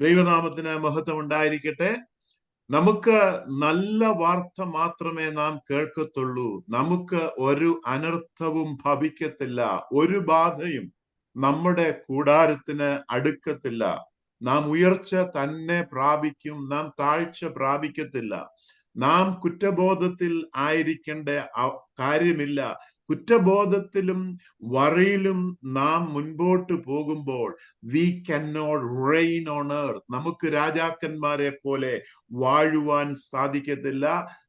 ദൈവനാമത്തിന് മഹത്വം ഉണ്ടായിരിക്കട്ടെ നമുക്ക് നല്ല വാർത്ത മാത്രമേ നാം കേൾക്കത്തുള്ളൂ. നമുക്ക് ഒരു അനർത്ഥവും ഭവിക്കത്തില്ല. ഒരു ബാധയും നമ്മുടെ കൂടാരത്തിന് അടുക്കത്തില്ല. നാം ഉയർച്ച തന്നെ പ്രാപിക്കും. നാം താഴ്ച പ്രാപിക്കത്തില്ല. നാം കുറ്റബോധത്തിൽ ആയിരിക്കേണ്ട കാര്യമില്ല. കുറ്റബോധത്തിലും വറിയിലും നാം മുൻപോട്ട് പോകുമ്പോൾ വി നോട്ട് റെയിൻ ഓൺ നമുക്ക് രാജാക്കന്മാരെ പോലെ വാഴുവാൻ സാധിക്കത്തില്ല.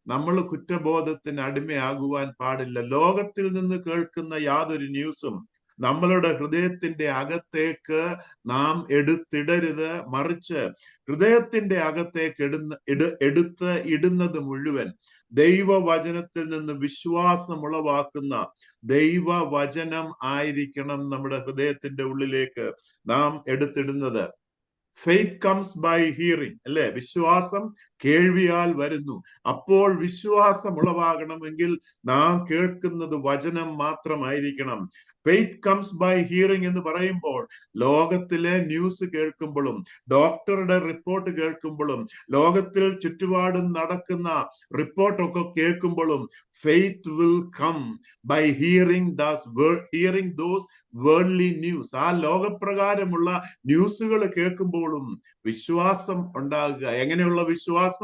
നമ്മൾ കുറ്റബോധത്തിന് അടിമയാകുവാൻ പാടില്ല. ലോകത്തിൽ നിന്ന് കേൾക്കുന്ന യാതൊരു ന്യൂസും നമ്മളുടെ ഹൃദയത്തിന്റെ അകത്തേക്ക് നാം എടുത്തിടരുത്. മറിച്ച് ഹൃദയത്തിന്റെ അകത്തേക്ക് ഇടുന്ന ഇട എടുത്ത് ഇടുന്നത് മുഴുവൻ ദൈവവചനത്തിൽ നിന്ന് വിശ്വാസം ഉളവാക്കുന്ന ദൈവവചനം ആയിരിക്കണം നമ്മുടെ ഹൃദയത്തിന്റെ ഉള്ളിലേക്ക് നാം എടുത്തിടുന്നത്. ഫെയ്ത്ത് കംസ് ബൈ ഹിയറിംഗ് അല്ലെ? വിശ്വാസം കേൾവിയാൽ വരുന്നു. അപ്പോൾ വിശ്വാസം ഉളവാകണമെങ്കിൽ നാം കേൾക്കുന്നത് വചനം മാത്രമായിരിക്കണം. ഫെയ്ത്ത് കംസ് ബൈ ഹിയറിംഗ് എന്ന് പറയുമ്പോൾ ലോകത്തിലെ ന്യൂസ് കേൾക്കുമ്പോഴും ഡോക്ടറുടെ റിപ്പോർട്ട് കേൾക്കുമ്പോഴും ലോകത്തിൽ ചുറ്റുപാടും നടക്കുന്ന റിപ്പോർട്ടൊക്കെ കേൾക്കുമ്പോഴും faith will come by hearing does hearing those worldly news ആ ലോകപ്രകാരമുള്ള ന്യൂസുകൾ കേൾക്കുമ്പോഴും വിശ്വാസം ഉണ്ടാകുക. എങ്ങനെയുള്ള വിശ്വാസം?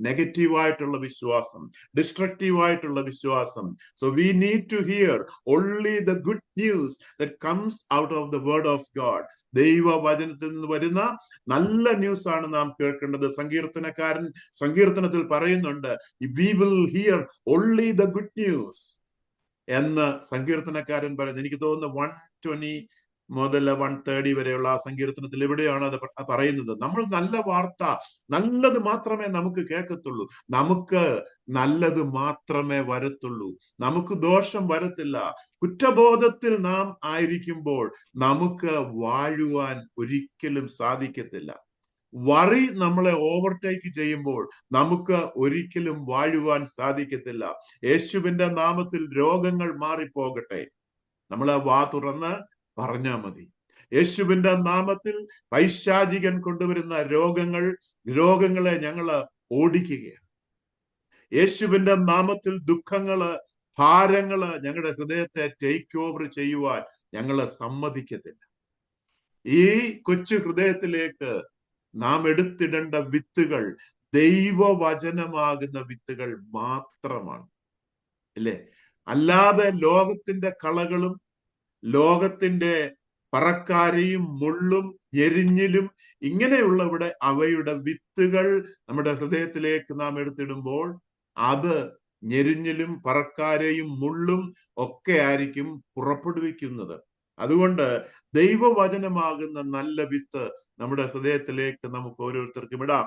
നെഗറ്റീവ് ആയിട്ടുള്ള വിശ്വാസം ഡിസ്ട്രക്റ്റീവ് ആയിട്ടുള്ള വിശ്വാസം. So we need to hear only the good news that comes out of the word of God ദൈവ വചനത്തിൽ നിന്ന് വരുന്ന നല്ല ന്യൂസ് ആണ് നാം കേൾക്കേണ്ടത്. സങ്കീർത്തനക്കാരൻ സങ്കീർത്തനത്തിൽ പറയുന്നുണ്ട് we will hear only the good news എന്ന് സങ്കീർത്തനക്കാരൻ പറയുന്നു. എനിക്ക് തോന്നുന്നു വൺ ട്വന്റി മുതൽ വൺ തേർട്ടി വരെയുള്ള ആ സങ്കീർത്തനത്തിൽ എവിടെയാണ് അത് പറയുന്നത്? നമ്മൾ നല്ല വാർത്ത നല്ലത് മാത്രമേ നമുക്ക് കേൾക്കത്തുള്ളൂ. നമുക്ക് നല്ലത് മാത്രമേ വരത്തുള്ളൂ. നമുക്ക് ദോഷം വരത്തില്ല. കുറ്റബോധത്തിൽ നാം ആയിരിക്കുമ്പോൾ നമുക്ക് വാഴുവാൻ ഒരിക്കലും സാധിക്കത്തില്ല. വറി നമ്മളെ ഓവർടേക്ക് ചെയ്യുമ്പോൾ നമുക്ക് ഒരിക്കലും വാഴുവാൻ സാധിക്കത്തില്ല. യേശുവിന്റെ നാമത്തിൽ രോഗങ്ങൾ മാറിപ്പോകട്ടെ. നമ്മളെ വാ തുറന്ന് പറഞ്ഞാ മതി. യേശുവിന്റെ നാമത്തിൽ പൈശാചികൻ കൊണ്ടുവരുന്ന രോഗങ്ങൾ രോഗങ്ങളെ ഞങ്ങൾ ഓടിക്കുകയാണ്. യേശുവിന്റെ നാമത്തിൽ ദുഃഖങ്ങൾ ഭാരങ്ങൾ ഞങ്ങളുടെ ഹൃദയത്തെ ടേക്ക് ഓവർ ചെയ്യുവാൻ ഞങ്ങൾ സമ്മതിക്കത്തില്ല. ഈ കൊച്ചു ഹൃദയത്തിലേക്ക് നാം എടുത്തിടേണ്ട വിത്തുകൾ ദൈവവചനമാകുന്ന വിത്തുകൾ മാത്രമാണ്. അല്ലേ അല്ലാതെ ലോകത്തിന്റെ കളകളും ലോകത്തിന്റെ പറക്കാരയും മുള്ളും എരിഞ്ഞിലും ഇങ്ങനെയുള്ള ഇവിടെ അവയുടെ വിത്തുകൾ നമ്മുടെ ഹൃദയത്തിലേക്ക് നാം എടുത്തിടുമ്പോൾ അത് ഞെരിഞ്ഞിലും പറക്കാരെയും മുള്ളും ഒക്കെ ആയിരിക്കും പുറപ്പെടുവിക്കുന്നത്. അതുകൊണ്ട് ദൈവവചനമാകുന്ന നല്ല വിത്ത് നമ്മുടെ ഹൃദയത്തിലേക്ക് നമുക്ക് ഓരോരുത്തർക്കും ഇടാം.